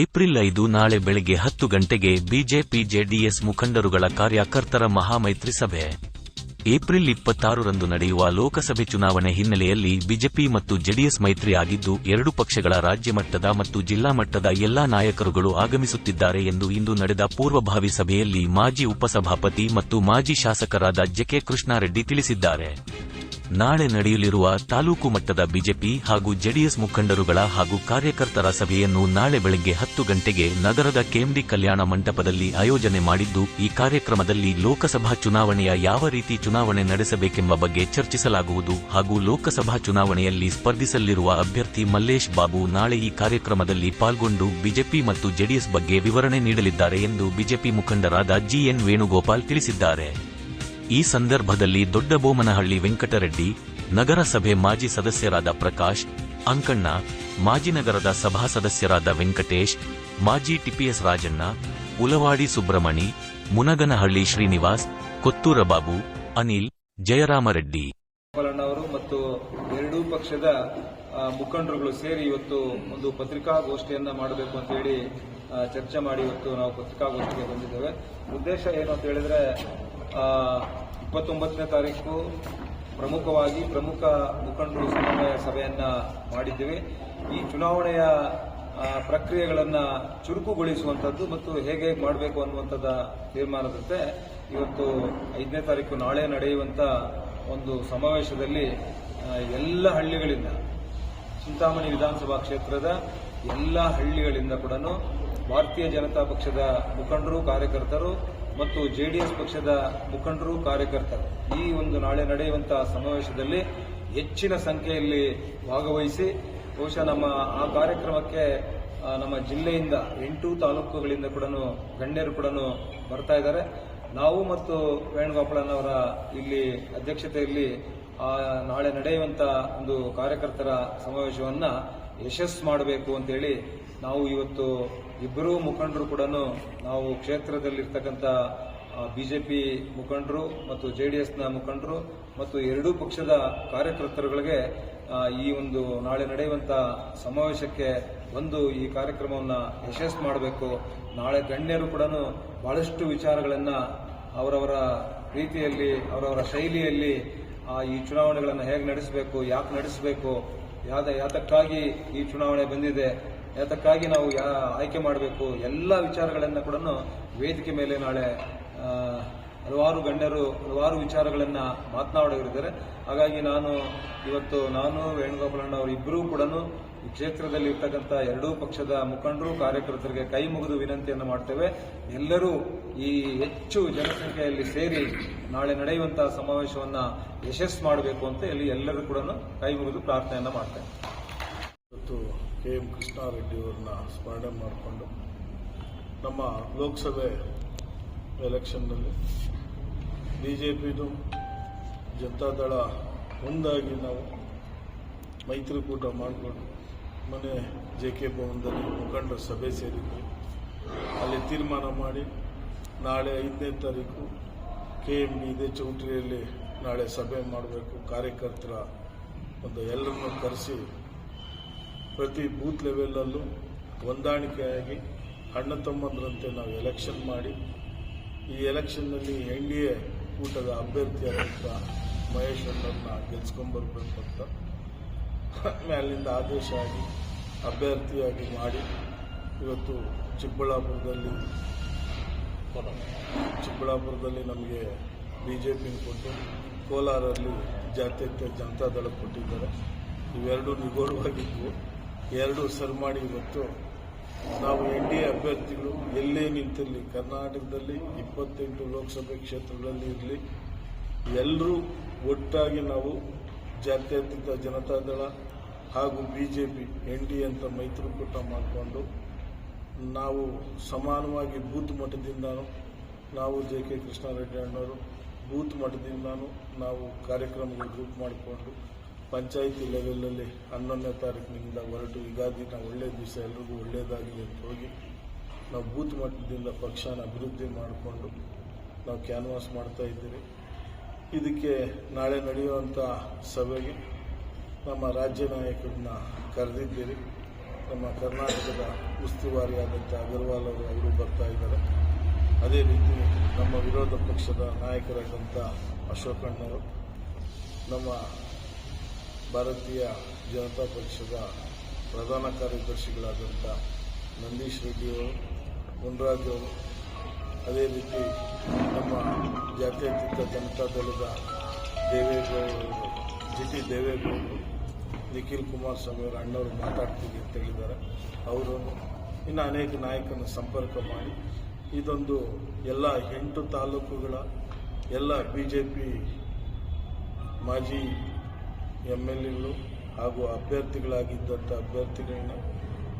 April ಐದು ನಾಳೆ ಬೆಳಗ್ಗೆ ಹತ್ತು ಗಂಟೆಗೆ ಬಿಜೆಪಿ ಜೆಡಿಎಸ್ ಮುಖಂಡರುಗಳ ಕಾರ್ಯಕರ್ತರ ಮಹಾಮೈತ್ರಿ ಸಭೆ. ಏಪ್ರಿಲ್ ಇಪ್ಪತ್ತಾರರಂದು ನಡೆಯುವ ಲೋಕಸಭೆ ಚುನಾವಣೆ ಹಿನ್ನೆಲೆಯಲ್ಲಿ ಬಿಜೆಪಿ ಮತ್ತು ಜೆಡಿಎಸ್ ಮೈತ್ರಿ ಆಗಿದ್ದು ಎರಡು ಪಕ್ಷಗಳ ರಾಜ್ಯ ಮಟ್ಟದ ಮತ್ತು ಜಿಲ್ಲಾ ಮಟ್ಟದ ಎಲ್ಲಾ ನಾಯಕರುಗಳು ಆಗಮಿಸುತ್ತಿದ್ದಾರೆ ಎಂದು ಇಂದು ನಡೆದ ಪೂರ್ವಭಾವಿ ಸಭೆಯಲ್ಲಿ ಮಾಜಿ ಉಪಸಭಾಪತಿ ಮತ್ತು ಮಾಜಿ ಶಾಸಕರಾದ ಜೆಕೆ ಕೃಷ್ಣಾರೆಡ್ಡಿ ತಿಳಿಸಿದ್ದಾರೆ. ನಾಳೆ ನಡೆಯಲಿರುವ ತಾಲೂಕು ಮಟ್ಟದ ಬಿಜೆಪಿ ಹಾಗೂ ಜೆಡಿಎಸ್ ಮುಖಂಡರುಗಳ ಹಾಗೂ ಕಾರ್ಯಕರ್ತರ ಸಭೆಯನ್ನು ನಾಳೆ ಬೆಳಗ್ಗೆ ಹತ್ತು ಗಂಟೆಗೆ ನಗರದ ಕೆಎಂಡಿ ಕಲ್ಯಾಣ ಮಂಟಪದಲ್ಲಿ ಆಯೋಜನೆ ಮಾಡಿದ್ದು, ಈ ಕಾರ್ಯಕ್ರಮದಲ್ಲಿ ಲೋಕಸಭಾ ಚುನಾವಣೆಯ ಯಾವ ರೀತಿ ಚುನಾವಣೆ ನಡೆಸಬೇಕೆಂಬ ಬಗ್ಗೆ ಚರ್ಚಿಸಲಾಗುವುದು ಹಾಗೂ ಲೋಕಸಭಾ ಚುನಾವಣೆಯಲ್ಲಿ ಸ್ಪರ್ಧಿಸಲಿರುವ ಅಭ್ಯರ್ಥಿ ಮಲ್ಲೇಶ್ ಬಾಬು ನಾಳೆ ಈ ಕಾರ್ಯಕ್ರಮದಲ್ಲಿ ಪಾಲ್ಗೊಂಡು ಬಿಜೆಪಿ ಮತ್ತು ಜೆಡಿಎಸ್ ಬಗ್ಗೆ ವಿವರಣೆ ನೀಡಲಿದ್ದಾರೆ ಎಂದು ಬಿಜೆಪಿ ಮುಖಂಡರಾದ ಜಿಎನ್ ವೇಣುಗೋಪಾಲ್ ತಿಳಿಸಿದ್ದಾರೆ. ಈ ಸಂದರ್ಭದಲ್ಲಿ ದೊಡ್ಡಬೋಮನಹಳ್ಳಿ ವೆಂಕಟರೆಡ್ಡಿ, ನಗರಸಭೆ ಮಾಜಿ ಸದಸ್ಯರಾದ ಪ್ರಕಾಶ್, ಅಂಕಣ್ಣ, ಮಾಜಿ ನಗರದ ಸಭಾ ಸದಸ್ಯರಾದ ವೆಂಕಟೇಶ್, ಮಾಜಿ ಟಿಪಿಎಸ್ ರಾಜಣ್ಣ, ಉಲವಾಡಿ ಸುಬ್ರಮಣಿ ಮುನಗನಹಳ್ಳಿ ಶ್ರೀನಿವಾಸ್ ಕೊತ್ತೂರಬಾಬು ಅನಿಲ್, ಜಯರಾಮರೆಡ್ಡಿ. ಮತ್ತು ಎರಡೂ ಪಕ್ಷದ ಮುಖಂಡರುಗಳು ಸೇರಿ ಇವತ್ತು ಒಂದು ಪತ್ರಿಕಾಗೋಷ್ಠಿಯನ್ನ ಮಾಡಬೇಕು ಅಂತ ಹೇಳಿ ಚರ್ಚೆ ಮಾಡಿ ಇವತ್ತು ನಾವು ಪತ್ರಿಕಾಗೋಷ್ಠಿಗೆ ಬಂದಿದ್ದೇವೆ. ಉದ್ದೇಶ ಏನು ಅಂತ ಹೇಳಿದ್ರೆ ಇಪ್ಪತ್ತೊಂಬತ್ತನೇ ತಾರೀಕು ಪ್ರಮುಖವಾಗಿ ಪ್ರಮುಖ ಮುಖಂಡರು ಸಮನ್ವಯ ಸಭೆಯನ್ನು ಮಾಡಿದ್ದೇವೆ. ಈ ಚುನಾವಣೆಯ ಪ್ರಕ್ರಿಯೆಗಳನ್ನು ಚುರುಕುಗೊಳಿಸುವಂಥದ್ದು ಮತ್ತು ಹೇಗೆ ಮಾಡಬೇಕು ಅನ್ನುವಂಥದ್ದ ತೀರ್ಮಾನದಂತೆ ಇವತ್ತು ಐದನೇ ತಾರೀಕು ನಾಳೆ ನಡೆಯುವಂತ ಒಂದು ಸಮಾವೇಶದಲ್ಲಿ ಎಲ್ಲ ಹಳ್ಳಿಗಳಿಂದ, ಚಿಂತಾಮಣಿ ವಿಧಾನಸಭಾ ಕ್ಷೇತ್ರದ ಎಲ್ಲ ಹಳ್ಳಿಗಳಿಂದ ಕೂಡ ಭಾರತೀಯ ಜನತಾ ಪಕ್ಷದ ಮುಖಂಡರು, ಕಾರ್ಯಕರ್ತರು ಮತ್ತು ಜೆಡಿಎಸ್ ಪಕ್ಷದ ಮುಖಂಡರು, ಕಾರ್ಯಕರ್ತರು ಈ ಒಂದು ನಾಳೆ ನಡೆಯುವಂತಹ ಸಮಾವೇಶದಲ್ಲಿ ಹೆಚ್ಚಿನ ಸಂಖ್ಯೆಯಲ್ಲಿ ಭಾಗವಹಿಸಿ, ಬಹುಶಃ ನಮ್ಮ ಆ ಕಾರ್ಯಕ್ರಮಕ್ಕೆ ನಮ್ಮ ಜಿಲ್ಲೆಯಿಂದ ಎಂಟು ತಾಲೂಕುಗಳಿಂದ ಕೂಡ ಗಣ್ಯರು ಕೂಡ ಬರ್ತಾ ಇದ್ದಾರೆ. ನಾವು ಮತ್ತು ವೇಣುಗೋಪಾಳನವರ ಇಲ್ಲಿ ಅಧ್ಯಕ್ಷತೆಯಲ್ಲಿ ಆ ನಾಳೆ ನಡೆಯುವಂತ ಒಂದು ಕಾರ್ಯಕರ್ತರ ಸಮಾವೇಶವನ್ನ ಯಶಸ್ಸು ಮಾಡಬೇಕು ಅಂತೇಳಿ ನಾವು ಇವತ್ತು ಇಬ್ಬರೂ ಮುಖಂಡರು ಕೂಡ ನಾವು ಕ್ಷೇತ್ರದಲ್ಲಿರ್ತಕ್ಕಂಥ ಬಿಜೆಪಿ ಮುಖಂಡರು ಮತ್ತು ಜೆ ಡಿ ಎಸ್ನ ಮುಖಂಡರು ಮತ್ತು ಎರಡೂ ಪಕ್ಷದ ಕಾರ್ಯಕರ್ತರುಗಳಿಗೆ ಈ ಒಂದು ನಾಳೆ ನಡೆಯುವಂಥ ಸಮಾವೇಶಕ್ಕೆ ಬಂದು ಈ ಕಾರ್ಯಕ್ರಮವನ್ನು ಯಶಸ್ಸು ಮಾಡಬೇಕು. ನಾಳೆ ಗಣ್ಯರು ಕೂಡ ಬಹಳಷ್ಟು ವಿಚಾರಗಳನ್ನು ಅವರವರ ರೀತಿಯಲ್ಲಿ, ಅವರವರ ಶೈಲಿಯಲ್ಲಿ ಈ ಚುನಾವಣೆಗಳನ್ನು ಹೇಗೆ ನಡೆಸಬೇಕು, ಯಾಕೆ ನಡೆಸಬೇಕು, ಯಾದ, ಯಾತಕ್ಕಾಗಿ ಈ ಚುನಾವಣೆ ಬಂದಿದೆ ಯಾತಕ್ಕಾಗಿ ನಾವು ಯಾ ಆಯ್ಕೆ ಮಾಡಬೇಕು ಎಲ್ಲ ವಿಚಾರಗಳನ್ನು ಕೂಡ ವೇದಿಕೆ ಮೇಲೆ ನಾಳೆ ಹಲವಾರು ಗಣ್ಯರು ಹಲವಾರು ವಿಚಾರಗಳನ್ನು ಮಾತನಾಡೋರಿದ್ದಾರೆ ಹಾಗಾಗಿ ನಾನು ಇವತ್ತು ನಾನು ವೇಣುಗೋಪಾಲಣ್ಣ ಅವರು ಇಬ್ಬರೂ ಕೂಡ ಕ್ಷೇತ್ರದಲ್ಲಿ ಇರ್ತಕ್ಕಂಥ ಎರಡೂ ಪಕ್ಷದ ಮುಖಂಡರು, ಕಾರ್ಯಕರ್ತರಿಗೆ ಕೈ ಮುಗಿದು ವಿನಂತಿಯನ್ನು ಮಾಡ್ತೇವೆ. ಎಲ್ಲರೂ ಈ ಹೆಚ್ಚು ಜನಸಂಖ್ಯೆಯಲ್ಲಿ ಸೇರಿ ನಾಳೆ ನಡೆಯುವಂತಹ ಸಮಾವೇಶವನ್ನು ಯಶಸ್ಸು ಮಾಡಬೇಕು ಅಂತ ಇಲ್ಲಿ ಎಲ್ಲರೂ ಕೂಡ ಕೈ ಮುಗಿದು ಪ್ರಾರ್ಥನೆಯನ್ನು ಮಾಡ್ತೇವೆ. ಇವತ್ತು ಕೆ ಎಂ ಕೃಷ್ಣಾರೆಡ್ಡಿಯವ್ರನ್ನ ಸ್ಮರಣೆ ಮಾಡಿಕೊಂಡು ನಮ್ಮ ಲೋಕಸಭೆ ಎಲೆಕ್ಷನ್ನಲ್ಲಿ ಬಿ ಜೆ ಪಿದು ಜನತಾದಳ ಒಂದಾಗಿ ನಾವು ಮೈತ್ರಿಕೂಟ ಮಾಡಿಕೊಂಡು ಮನೆ ಜೆ ಕೆ ಭವನದಲ್ಲಿ ಮುಖಂಡರ ಸಭೆ ಸೇರಿದ್ವಿ. ಅಲ್ಲಿ ತೀರ್ಮಾನ ಮಾಡಿ ನಾಳೆ ಐದನೇ ತಾರೀಕು ಕೆ ಎಂ ಬಿ ಇದೇ ಚೌಟ್ರಿಯಲ್ಲಿ ನಾಳೆ ಸಭೆ ಮಾಡಬೇಕು, ಕಾರ್ಯಕರ್ತರ ಒಂದು ಎಲ್ಲರನ್ನು ಕರೆಸಿ ಪ್ರತಿ ಬೂತ್ ಲೆವೆಲಲ್ಲೂ ಹೊಂದಾಣಿಕೆಯಾಗಿ ಅಣ್ಣ ತಮ್ಮಂದ್ರಂತೆ ನಾವು ಎಲೆಕ್ಷನ್ ಮಾಡಿ, ಈ ಎಲೆಕ್ಷನ್ನಲ್ಲಿ ಎನ್ ಡಿ ಎ ಕೂಟದ ಅಭ್ಯರ್ಥಿಯಾದಂಥ ಮಹೇಶ್ ಅಣ್ಣರನ್ನ ಗೆಲ್ಸ್ಕೊಂಡ್ಬರ್ಬೇಕು ಅಂತ ಮೇಲಿಂದ ಆದೇಶ ಆಗಿ, ಅಭ್ಯರ್ಥಿಯಾಗಿ ಮಾಡಿ ಇವತ್ತು ಚಿಕ್ಕಬಳ್ಳಾಪುರದಲ್ಲಿ ಚಿಕ್ಕಬಳ್ಳಾಪುರದಲ್ಲಿ ನಮಗೆ ಬಿ ಜೆ ಕೊಟ್ಟು ಕೋಲಾರಲ್ಲಿ ಜಾತ್ಯತೀತ ಜನತಾದಳ ಕೊಟ್ಟಿದ್ದಾರೆ. ಇವೆರಡೂ ನಿಗೂಢವಾಗಿದ್ವು. ಎರಡು ಸರ್ ಮಾಡಿ ಇವತ್ತು ನಾವು ಎನ್ ಡಿ ಅಭ್ಯರ್ಥಿಗಳು ಎಲ್ಲೇ ನಿಂತಿರಲಿ, ಕರ್ನಾಟಕದಲ್ಲಿ ಇಪ್ಪತ್ತೆಂಟು ಲೋಕಸಭೆ ಕ್ಷೇತ್ರಗಳಲ್ಲಿ ಇರಲಿ, ಎಲ್ಲರೂ ಒಟ್ಟಾಗಿ ನಾವು ಜಾತ್ಯತೀತ ಜನತಾದಳ ಹಾಗೂ ಬಿ ಜೆ ಎನ್ ಡಿ ಅಂತ ಮೈತ್ರಿಕೂಟ ಮಾಡಿಕೊಂಡು ನಾವು ಸಮಾನವಾಗಿ ಬೂತ್ ಮಟ್ಟದಿಂದಾನು ನಾವು ಜೆ ಕೆ ಕೃಷ್ಣಾರೆಡ್ಡಿ ಅಣ್ಣವರು, ಬೂತ್ ಮಟ್ಟದಿಂದಾನು ನಾವು ಕಾರ್ಯಕ್ರಮಗಳು ಗ್ರೂಪ್ ಮಾಡಿಕೊಂಡು ಪಂಚಾಯಿತಿ ಲೆವೆಲಲ್ಲಿ ಹನ್ನೊಂದನೇ ತಾರೀಕಿನಿಂದ ಹೊರಟು ಯುಗಾದಿನ ಒಳ್ಳೆಯ ದಿವಸ, ಎಲ್ರಿಗೂ ಒಳ್ಳೆಯದಾಗಲಿ ಅಂತ ಹೋಗಿ ನಾವು ಬೂತ್ ಮಟ್ಟದಿಂದ ಪಕ್ಷನ ಅಭಿವೃದ್ಧಿ ಮಾಡಿಕೊಂಡು ನಾವು ಕ್ಯಾನ್ವಾಸ್ ಮಾಡ್ತಾ ಇದ್ದೀವಿ ಇದಕ್ಕೆ ನಾಳೆ ನಡೆಯುವಂಥ ಸಭೆಗೆ ನಮ್ಮ ರಾಜ್ಯ ನಾಯಕರನ್ನ ಕರೆದಿದ್ದೀರಿ. ನಮ್ಮ ಕರ್ನಾಟಕದ ಉಸ್ತುವಾರಿಯಾದಂಥ ಅಗರ್ವಾಲ್ ಅವರು ಅವರು ಬರ್ತಾ ಇದ್ದಾರೆ. ಅದೇ ರೀತಿ ನಮ್ಮ ವಿರೋಧ ಪಕ್ಷದ ನಾಯಕರಾದಂಥ ಅಶೋಕಣ್ಣವರು, ನಮ್ಮ ಭಾರತೀಯ ಜನತಾ ಪಕ್ಷದ ಪ್ರಧಾನ ಕಾರ್ಯದರ್ಶಿಗಳಾದಂಥ ನಂದೀಶ್ ರೆಡ್ಡಿಯವರು ಮುನ್ರಾಜ್ ಅವರು, ಅದೇ ರೀತಿ ನಮ್ಮ ಜಾತ್ಯತೀತ ಜನತಾ ದಳದ ದೇವೇಗೌಡರು ಜಿ ಟಿ ದೇವೇಗೌಡರು ನಿಖಿಲ್ ಕುಮಾರಸ್ವಾಮಿ ಅವರು ಅಣ್ಣವರು ಮಾತಾಡ್ತೀವಿ ಅಂತ ಹೇಳಿದ್ದಾರೆ. ಅವರು ಇನ್ನು ಅನೇಕ ನಾಯಕನ ಸಂಪರ್ಕ ಮಾಡಿ ಇದೊಂದು ಎಲ್ಲ ಎಂಟು ತಾಲೂಕುಗಳ ಎಲ್ಲ ಬಿ ಜೆ ಮಾಜಿ ಎಂ ಎಲ್ ಹಾಗೂ ಅಭ್ಯರ್ಥಿಗಳಾಗಿದ್ದಂಥ ಅಭ್ಯರ್ಥಿಗಳನ್ನ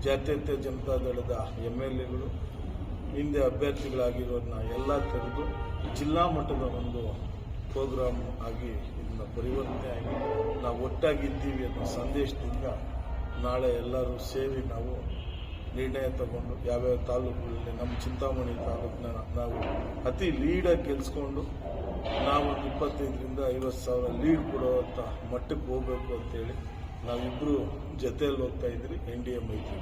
ಜಾತ್ಯತೀತ ಜನತಾ ದಳದ ಎಲ್ ಎಗಳು ಹಿಂದೆ ಅಭ್ಯರ್ಥಿಗಳಾಗಿರೋದನ್ನ ಎಲ್ಲ ತೆರೆದು ಜಿಲ್ಲಾ ಮಟ್ಟದ ಒಂದು ಪ್ರೋಗ್ರಾಮ್ ಆಗಿ ಇದನ್ನ ಪರಿವರ್ತನೆ ಆಗಿ ನಾವು ಒಟ್ಟಾಗಿದ್ದೀವಿ ಅನ್ನೋ ಸಂದೇಶದಿಂದ ನಾಳೆ ಎಲ್ಲರೂ ಸೇರಿ ನಾವು ನಿರ್ಣಯ ತಗೊಂಡು ಯಾವ್ಯಾವ ತಾಲೂಕುಗಳಲ್ಲಿ ನಮ್ಮ ಚಿಂತಾಮಣಿ ತಾಲೂಕನ್ನ ನಾವು ಅತಿ ಲೀಡಾಗಿ ಗೆಲ್ಸ್ಕೊಂಡು ನಾವು ಇಪ್ಪತ್ತೈದರಿಂದ ಐವತ್ತು ಸಾವಿರ ಲೀಡ್ ಕೊಡುವಂಥ ಮಟ್ಟಕ್ಕೆ ಹೋಗಬೇಕು ಅಂತೇಳಿ ನಾವಿಬ್ಬರು ಜೊತೆಯಲ್ಲಿ ಹೋಗ್ತಾ ಇದ್ರಿ, ಎನ್ ಡಿ ಎ ಮೈತ್ರಿ